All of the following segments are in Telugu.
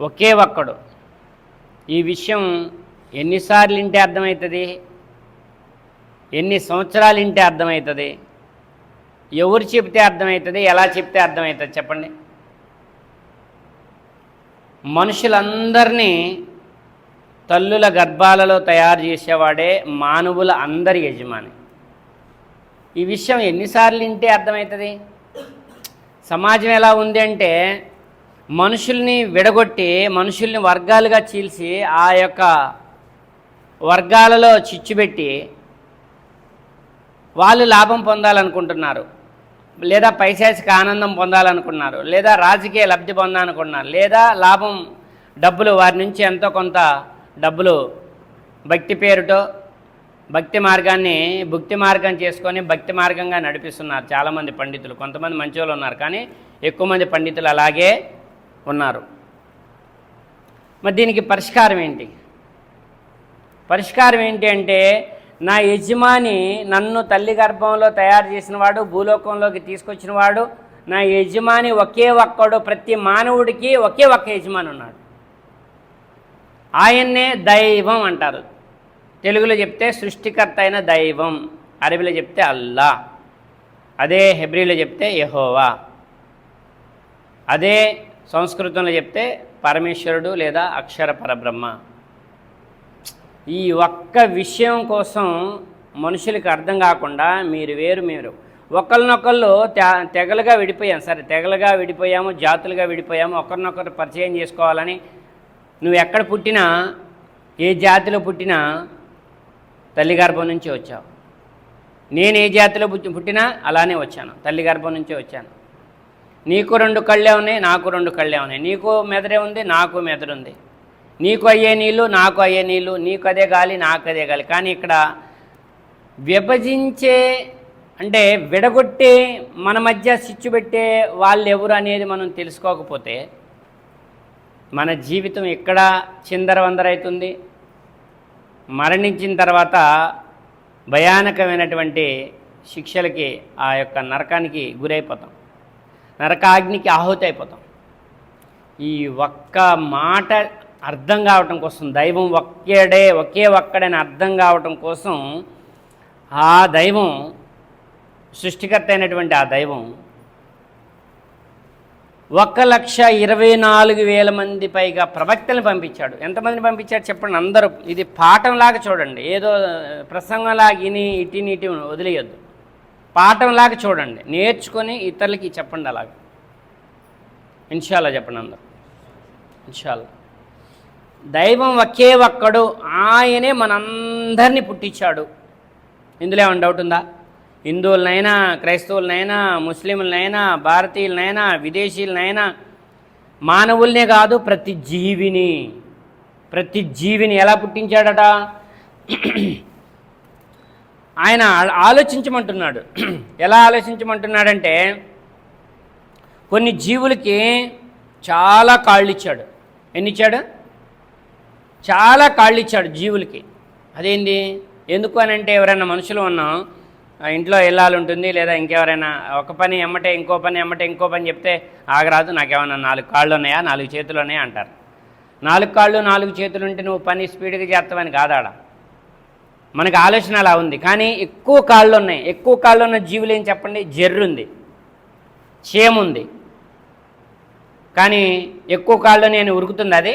ఒకే ఒక్కడు. ఈ విషయం ఎన్నిసార్లు ఇంటే అర్థమవుతుంది? ఎన్ని సంవత్సరాలు ఇంటే అర్థమవుతుంది? ఎవరు చెప్తే అర్థమవుతుంది? ఎలా చెప్తే అర్థమవుతుంది చెప్పండి? మనుషులందరినీ తల్లుల గర్భాలలో తయారు చేసేవాడే మానవుల అందరి యజమాని. ఈ విషయం ఎన్నిసార్లు వింటే అర్థమవుతుంది? సమాజం ఎలా ఉంది అంటే మనుషుల్ని విడగొట్టి మనుషుల్ని వర్గాలుగా చీల్చి ఆ యొక్క వర్గాలలో చిచ్చుపెట్టి వాళ్ళు లాభం పొందాలనుకుంటున్నారు. లేదా పైశాచిక ఆనందం పొందాలనుకున్నారు. లేదా రాజకీయ లబ్ధి పొందాలనుకున్నారు. లేదా లాభం డబ్బులు వారి నుంచి ఎంతో కొంత డబ్బులు భక్తి పేరుతో భక్తి మార్గాన్ని భక్తి మార్గం చేసుకొని భక్తి మార్గంగా నడిపిస్తున్నారు చాలామంది పండితులు. కొంతమంది మంచి ఉన్నారు కానీ ఎక్కువ మంది పండితులు అలాగే ఉన్నారు. మరి దీనికి పరిష్కారం ఏంటి? పరిష్కారం ఏంటి అంటే నా యజమాని నన్ను తల్లి గర్భంలో తయారు చేసినవాడు భూలోకంలోకి తీసుకొచ్చినవాడు నా యజమాని ఒకే ఒక్కడు ప్రతి మానవుడికి ఒకే ఒక్క యజమాని ఉన్నాడు. ఆయన్నే దైవం అంటారు. తెలుగులో చెప్తే సృష్టికర్త అయిన దైవం అరబీలో చెప్తే అల్లా అదే హెబ్రిలో చెప్తే యహోవా. అదే సంస్కృతంలో చెప్తే పరమేశ్వరుడు లేదా అక్షర పరబ్రహ్మ. ఈ ఒక్క విషయం కోసం మనుషులకి అర్థం కాకుండా మీరు వేరు మీరు. ఒకరినొకళ్ళు తె తెగలుగా విడిపోయాం. సరే తెగలుగా విడిపోయాము జాతులుగా విడిపోయాము ఒకరినొకరు పరిచయం చేసుకోవాలని నువ్వు ఎక్కడ పుట్టినా ఏ జాతిలో పుట్టినా తల్లి గర్భం నుంచి వచ్చావు. నేను ఏ జాతిలో పుట్టి పుట్టినా అలానే వచ్చాను తల్లి గర్భం నుంచే వచ్చాను. నీకు రెండు కళ్ళే ఉన్నాయి నాకు రెండు కళ్ళే ఉన్నాయి. నీకు మెదడే ఉంది నాకు మెదడుంది నీకు అయ్యే నీళ్ళు నాకు అయ్యే నీళ్ళు నీకు అదే గాలి నాకు అదే గాలి. కానీ ఇక్కడ విభజించే అంటే విడగొట్టి మన మధ్య సిచ్చు పెట్టే వాళ్ళు ఎవరు అనేది మనం తెలుసుకోకపోతే మన జీవితం ఎక్కడ చిందరవందరవుతుంది మరణించిన తర్వాత భయానకమైనటువంటి శిక్షలకి ఆ యొక్క నరకానికి గురైపోతాం. నరకాగ్నికి ఆహుతి అయిపోతాం. ఈ ఒక్క మాట అర్థం కావటం కోసం దైవం ఒక్కడే ఒకే ఒక్కడని అర్థం కావటం కోసం ఆ దైవం సృష్టికర్త అయినటువంటి ఆ దైవం ఒక లక్ష ఇరవై నాలుగు వేల మంది పైగా ప్రవక్తలను పంపించాడు. ఎంతమందిని పంపించాడు చెప్పండి అందరూ. ఇది పాఠంలాగా చూడండి. ఏదో ప్రసంగంలాగా ఇని ఇటిని నీటి వదిలేయొద్దు. పాఠంలాగా చూడండి. నేర్చుకొని ఇతరులకి చెప్పండి అలాగ. ఇన్షాల్లా చెప్పండి అందరు. ఇన్షాల్లా. దైవం ఒకే ఒక్కడు. ఆయనే మనందరినీ పుట్టించాడు. ఇందులో ఏమైనా డౌట్ ఉందా? హిందువులనైనా క్రైస్తవులనైనా ముస్లింలనైనా భారతీయులనైనా విదేశీయులనైనా మానవుల్నే కాదు ప్రతి జీవిని. ప్రతి జీవిని ఎలా పుట్టించాడట? ఆయన ఆలోచించమంటున్నాడు. ఎలా ఆలోచించమంటున్నాడంటే కొన్ని జీవులకి చాలా కాళ్ళు ఇచ్చాడు ఎన్ని ఇచ్చాడు చాలా కాళ్ళు ఇచ్చాడు జీవులకి. అదేంది? ఎందుకు అని అంటే ఎవరైనా మనుషులు ఉన్నాం ఇంట్లో వెళ్ళాలి ఉంటుంది లేదా ఇంకెవరైనా ఒక పని ఎమ్మటే ఇంకో పని ఎమ్మటే ఇంకో పని చెప్తే ఆగరాదు నాకేమన్నా నాలుగు కాళ్ళు ఉన్నాయా నాలుగు చేతులు ఉన్నాయా అంటారు. నాలుగు కాళ్ళు నాలుగు చేతులు ఉంటే నువ్వు పని స్పీడ్గా చేస్తావని కాదాడా మనకు ఆలోచన అలా ఉంది. కానీ ఎక్కువ కాళ్ళు ఉన్నాయి. ఎక్కువ కాళ్ళు ఉన్న జీవులు ఏం చెప్పండి? జర్రుంది చేముంది కానీ ఎక్కువ కాళ్ళు నేను ఉరుకుతుంది అది.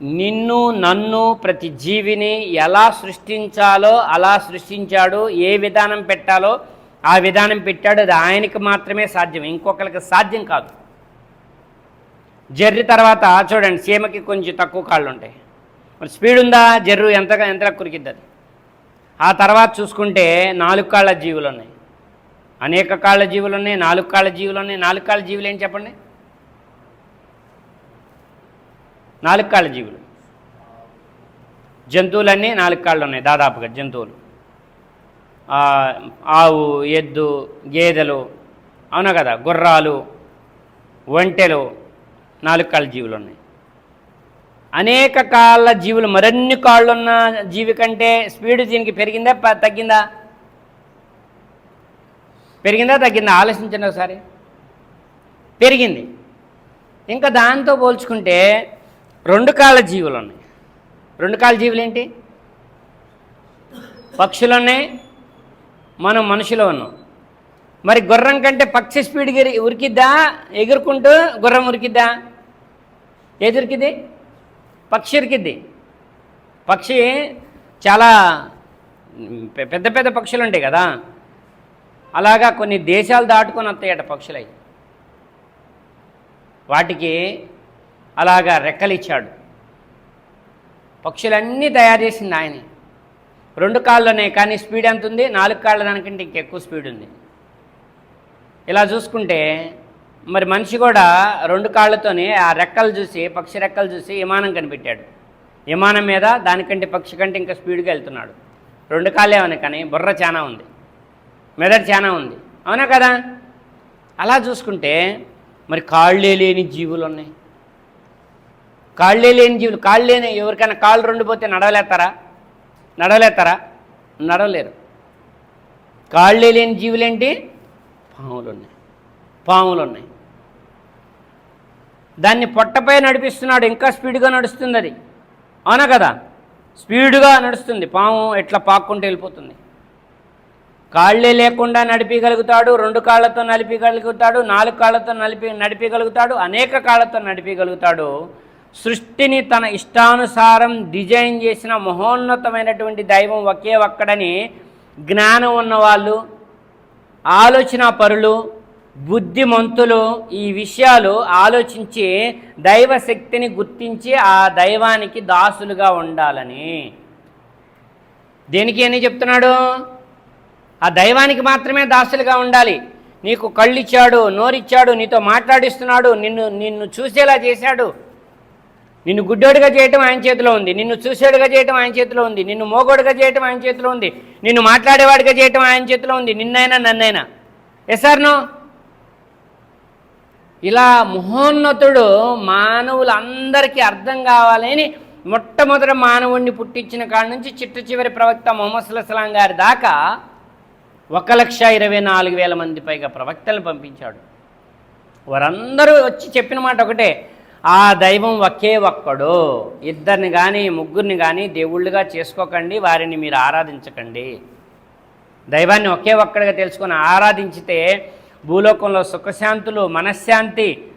నిన్ను నన్ను ప్రతి జీవిని ఎలా సృష్టించాలో అలా సృష్టించాడు ఏ విధానం పెట్టాలో ఆ విధానం పెట్టాడు. అది ఆయనకి మాత్రమే సాధ్యం. ఇంకొకరికి సాధ్యం కాదు. జర్రి తర్వాత చూడండి సీమకి కొంచెం తక్కువ కాళ్ళు ఉంటాయి. మరి స్పీడ్ ఉందా? జర్రు ఎంతగా ఎంతగా కురికిద్ది అది ఆ తర్వాత చూసుకుంటే నాలుగు కాళ్ళ జీవులు ఉన్నాయి. అనేక కాళ్ళ జీవులు ఉన్నాయి నాలుగు కాళ్ళ జీవులు ఉన్నాయి. నాలుగు కాళ్ళ జీవులు ఏం చెప్పండి? నాలుగు కాళ్ళ జీవులు. జంతువులన్నీ నాలుగు కాళ్ళు ఉన్నాయి దాదాపుగా జంతువులు. ఆవు ఎద్దు గేదెలు అవునా కదా? గుర్రాలు ఒంటెలు నాలుగు కాళ్ళ జీవులు ఉన్నాయి. అనేక కాళ్ళ జీవులు మరిన్ని కాళ్ళున్న జీవి కంటే స్పీడ్ దీనికి పెరిగిందా? తగ్గిందా? పెరిగిందా తగ్గిందా? ఆలోచించండి ఒకసారి. పెరిగింది. ఇంకా దాంతో పోల్చుకుంటే రెండు కాళ్ళ జీవులు ఉన్నాయి. రెండు కాళ్ళ జీవులు ఏంటి? పక్షులు ఉన్నాయి. మనం మనుషులు ఉన్నాం. మరి గుర్రం కంటే పక్షి స్పీడ్ ఉరికిద్దా? ఎగురుకుంటూ గుర్రం ఉరికిద్దా? ఏది ఉరికిద్ది? పక్షి ఇరికిద్ది. పక్షి చాలా పెద్ద పెద్ద పక్షులు ఉంటాయి కదా. అలాగా కొన్ని దేశాలు దాటుకొని వస్తాయట పక్షులై. వాటికి అలాగా రెక్కలు ఇచ్చాడు పక్షులన్నీ తయారు చేసింది ఆయనే. రెండు కాళ్ళనే కానీ స్పీడ్ ఎంత ఉంది నాలుగు కాళ్ళ దానికంటే ఇంకెక్కువ స్పీడ్ ఉంది ఇలా చూసుకుంటే మరి మనిషి కూడా రెండు కాళ్ళతోనే ఆ రెక్కలు చూసి పక్షి రెక్కలు చూసి విమానం కనిపెట్టాడు. విమానం మీద దానికంటే పక్షి కంటే ఇంకా స్పీడ్గా వెళ్తున్నాడు. రెండు కాళ్ళే ఉన్నాయి కానీ బుర్ర చాలా ఉంది. మెదడు చాలా ఉంది. అవునా కదా? అలా చూసుకుంటే మరి కాళ్ళే లేని జీవులు ఉన్నాయి. కాళ్ళే లేని జీవులు. కాళ్ళు లేని ఎవరికైనా కాళ్ళు రెండు పోతే నడవలేస్తారా నడవలేస్తారా నడవలేరు. కాళ్ళే లేని జీవులేంటి? పాములు ఉన్నాయి. పాములు ఉన్నాయి. దాన్ని పొట్టపై నడిపిస్తున్నాడు ఇంకా స్పీడ్గా నడుస్తుంది అది అవునా కదా? స్పీడ్గా నడుస్తుంది. పాము ఎట్లా పాక్కుంటూ వెళ్ళిపోతుంది. కాళ్ళే లేకుండా నడిపించగలుగుతాడు రెండు కాళ్ళతో నడిపించగలుగుతాడు నాలుగు కాళ్ళతో నలిపి నడిపగలుగుతాడు అనేక కాళ్ళతో నడిపగలుగుతాడు సృష్టిని తన ఇష్టానుసారం డిజైన్ చేసిన మహోన్నతమైనటువంటి దైవం ఒకే ఒక్కడని జ్ఞానం ఉన్నవాళ్ళు ఆలోచన పరులు బుద్ధిమంతులు ఈ విషయాలు ఆలోచించి దైవ శక్తిని గుర్తించి ఆ దైవానికి దాసులుగా ఉండాలని. దేనికి అని చెప్తున్నాడు? ఆ దైవానికి మాత్రమే దాసులుగా ఉండాలి. నీకు కళ్ళిచ్చాడు నోరిచ్చాడు నీతో మాట్లాడిస్తున్నాడు నిన్ను నిన్ను చూసేలా చేశాడు. నిన్ను గుడ్డోడిగా చేయటం ఆయన చేతిలో ఉంది. నిన్ను చూసేడుగా చేయటం ఆయన చేతిలో ఉంది. నిన్ను మోగోడుగా చేయటం ఆయన చేతిలో ఉంది. నిన్ను మాట్లాడేవాడిగా చేయటం ఆయన చేతిలో ఉంది. నిన్నైనా నన్నైనా. ఎసార్నో ఇలా మహోన్నతుడు మానవులందరికీ అర్థం కావాలని మొట్టమొదటి మానవుణ్ణి పుట్టించిన కాడ నుంచి చిట్ట చివరి ప్రవక్త మొహమ్మద్ సుల్లాం గారి దాకా ఒక లక్ష ఇరవై నాలుగు వేల మంది పైగా ప్రవక్తలు పంపించాడు. వారందరూ వచ్చి చెప్పిన మాట ఒకటే ఆ దైవం ఒకే ఒక్కడు. ఇద్దరిని కానీ ముగ్గురిని కానీ దేవుళ్ళుగా చేసుకోకండి వారిని మీరు ఆరాధించకండి. దైవాన్ని ఒకే ఒక్కడిగా తెలుసుకొని ఆరాధించితే భూలోకంలో సుఖశాంతులు మనశ్శాంతి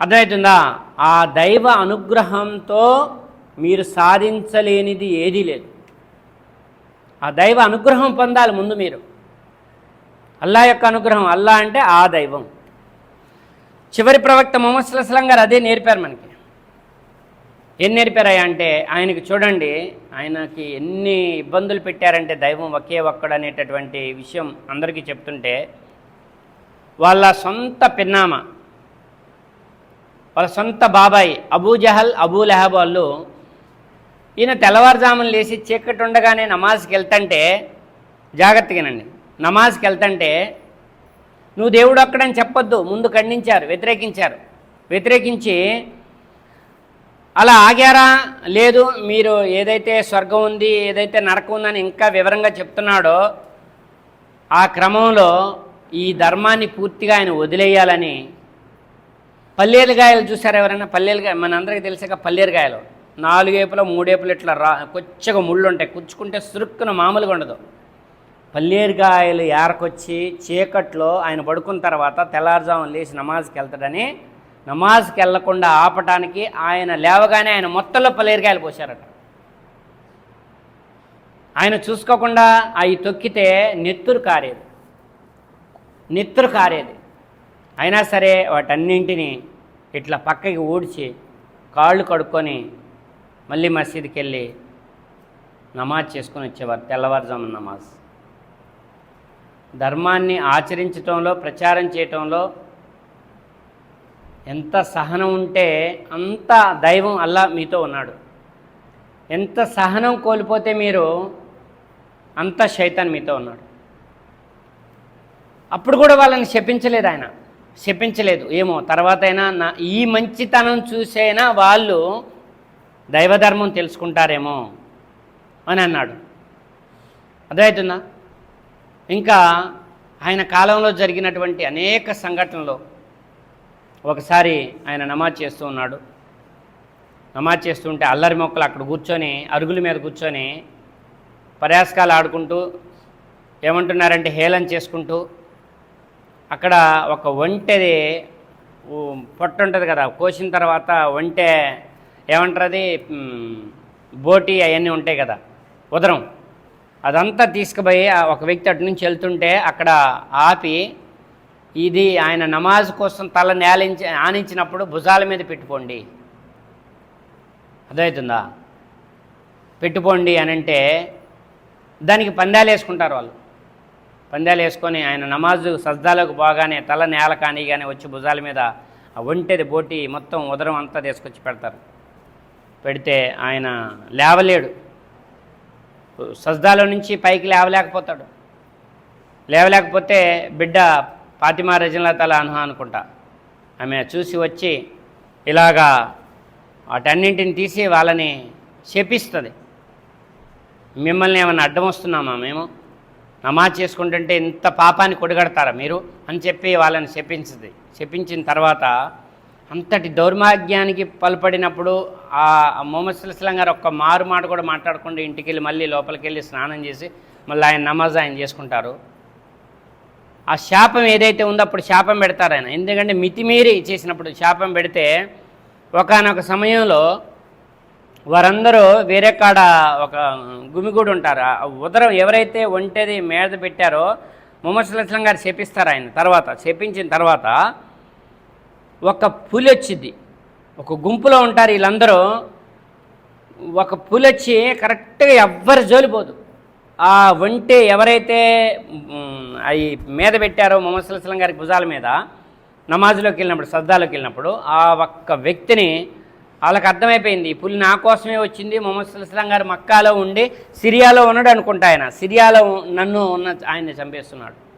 అర్థమవుతుందా? ఆ దైవ అనుగ్రహంతో మీరు సాధించలేనిది ఏదీ లేదు. ఆ దైవ అనుగ్రహం పొందాలి ముందు మీరు. అల్లా యొక్క అనుగ్రహం. అల్లా అంటే ఆ దైవం. చివరి ప్రవక్త మొహమ్మద్ సుల్లాం గారు అదే నేర్పారు మనకి. ఏం నేర్పారాయా అంటే ఆయనకి చూడండి ఆయనకి ఎన్ని ఇబ్బందులు పెట్టారంటే దైవం ఒకే ఒక్కడు అనేటటువంటి విషయం అందరికీ చెప్తుంటే వాళ్ళ సొంత పిన్నామ. వాళ్ళ సొంత బాబాయ్ అబూ జహల్ అబూ లెహబ్ వాళ్ళు ఈయన తెల్లవారుజామున లేచి చీకటి ఉండగానే నమాజ్కి వెళ్తుంటే జాగ్రత్తగానండి నమాజ్కి వెళ్తుంటే నువ్వు దేవుడు అక్కడని చెప్పొద్దు ముందు ఖండించారు వ్యతిరేకించారు. వ్యతిరేకించి అలా ఆగారా? లేదు మీరు ఏదైతే స్వర్గం ఉంది ఏదైతే నరకం ఉందని ఇంకా వివరంగా చెప్తున్నాడో ఆ క్రమంలో ఈ ధర్మాన్ని పూర్తిగా ఆయన వదిలేయాలని పల్లేరుగాయలు చూసారు ఎవరైనా? పల్లేరుగాయ మనందరికీ తెలిసాక పల్లేరుగాయలు. నాలుగేపులో మూడేపులు ఇట్లా రా కొచ్చగా ముళ్ళు ఉంటాయి కుచ్చుకుంటే సురుక్కున మామూలుగా ఉండదు. పల్లేరుగాయలు ఏరకొచ్చి చీకట్లో ఆయన పడుకున్న తర్వాత తెల్లారుజామున లేచి నమాజ్కి వెళ్తాడని నమాజ్కి వెళ్ళకుండా ఆపటానికి ఆయన లేవగానే ఆయన మొత్తంలో పల్లేరుగాయలు పోశారట. ఆయన చూసుకోకుండా అవి తొక్కితే నెత్తురు కారేది. నెత్తురు కారేది. అయినా సరే వాటన్నింటినీ ఇట్లా పక్కకి ఊడ్చి కాళ్ళు కడుక్కొని మళ్ళీ మసీదుకి వెళ్ళి నమాజ్ చేసుకొని వచ్చేవారు. తెల్లవారుజామున నమాజ్. ధర్మాన్ని ఆచరించటంలో ప్రచారం చేయటంలో ఎంత సహనం ఉంటే అంత దైవం అల్లా మీతో ఉన్నాడు. ఎంత సహనం కోల్పోతే మీరు అంత శైతాన్ మీతో ఉన్నాడు. అప్పుడు కూడా వాళ్ళని శపించలేదు ఆయన. శపించలేదు. ఏమో తర్వాత అయినా నా ఈ మంచితనం చూసైనా వాళ్ళు దైవధర్మం తెలుసుకుంటారేమో అని అన్నాడు. అర్థమవుతుందా ఇంకా ఆయన కాలంలో జరిగినటువంటి అనేక సంఘటనలు ఒకసారి ఆయన నమాజ్ చేస్తూ ఉన్నాడు. నమాజ్ చేస్తుంటే అల్లరి మొక్కలు అక్కడ కూర్చొని అరుగుల మీద కూర్చొని పర్యాసకాలు ఆడుకుంటూ ఏమంటున్నారంటే హేళన చేసుకుంటూ అక్కడ ఒక ఒంటెది పొట్ట ఉంటుంది కదా కోసిన తర్వాత ఒంటె ఏమంటారు అది బోటి అవన్నీ ఉంటాయి కదా ఉదరం. అదంతా తీసుకుపోయి ఆ ఒక వ్యక్తి అటు నుంచి వెళ్తుంటే అక్కడ ఆపి ఇది ఆయన నమాజ్ కోసం తల నేలించి ఆనించినప్పుడు భుజాల మీద పెట్టుకోండి. అర్థమవుతుందా? పెట్టుకోండి అని అంటే దానికి పందాలు వేసుకుంటారు వాళ్ళు. పందాలు వేసుకొని ఆయన నమాజు సజ్దాలకు పోగానే తల నేల కానీ కానీ వచ్చి భుజాల మీద ఆ ఒంటెది బోటి మొత్తం ఉదరం అంతా తీసుకొచ్చి పెడతారు. పెడితే ఆయన లేవలేడు. సజ్దాలో నుంచి పైకి లేవలేకపోతాడు. లేవలేకపోతే బిడ్డ ఫాతిమా రజనల తల అను అనుకుంటా. ఆమె చూసి వచ్చి ఇలాగా వాటన్నింటిని తీసి వాళ్ళని శపిస్తుంది మిమ్మల్ని ఏమైనా అడ్డం వస్తున్నామా మేము? నమాజ్ చేసుకుంటుంటే ఇంత పాపాన్ని కొడగడతారా మీరు? అని చెప్పి వాళ్ళని శపించింది. శపించిన తర్వాత అంతటి దౌర్భాగ్యానికి పలుపడినప్పుడు ఆ మొహమ్మద్ ఇస్లాం గారు ఒక్క మారు మాట కూడా మాట్లాడకుండా ఇంటికి వెళ్ళి మళ్ళీ లోపలికి వెళ్ళి స్నానం చేసి మళ్ళీ ఆయన నమాజ్ ఆయన చేసుకుంటారు. ఆ శాపం ఏదైతే ఉందో అప్పుడు శాపం పెడతారు ఆయన. ఎందుకంటే మితిమీరి చేసినప్పుడు శాపం పెడితే ఒకానొక సమయంలో వారందరూ వేరే కాడ ఒక గుమిగూడు ఉంటారు. ఆ ఉదరం ఎవరైతే ఒంటేది మీద పెట్టారో ముహమ్మద్ సుల్లాం గారు చేపిస్తారు ఆయన తర్వాత చేపించిన తర్వాత ఒక పులి వచ్చింది ఒక గుంపులో ఉంటారు వీళ్ళందరూ. ఒక పులి వచ్చి కరెక్ట్గా ఎవ్వరు జోలిపోదు ఆ ఒంటి ఎవరైతే అవి మీద పెట్టారో మొహమ్మద్ సుల్లాం గారి భుజాల మీద నమాజ్లోకి వెళ్ళినప్పుడు సద్దాలోకి వెళ్ళినప్పుడు ఆ ఒక్క వ్యక్తిని వాళ్ళకి అర్థమైపోయింది. పులి నా కోసమే వచ్చింది. మొహమ్మద్ సుల్లాం గారు మక్కాలో ఉండి సిరియాలో ఉన్నాడు అనుకుంటా ఆయన. సిరియాలో నన్ను ఉన్న ఆయన్ని చంపేస్తున్నాడు.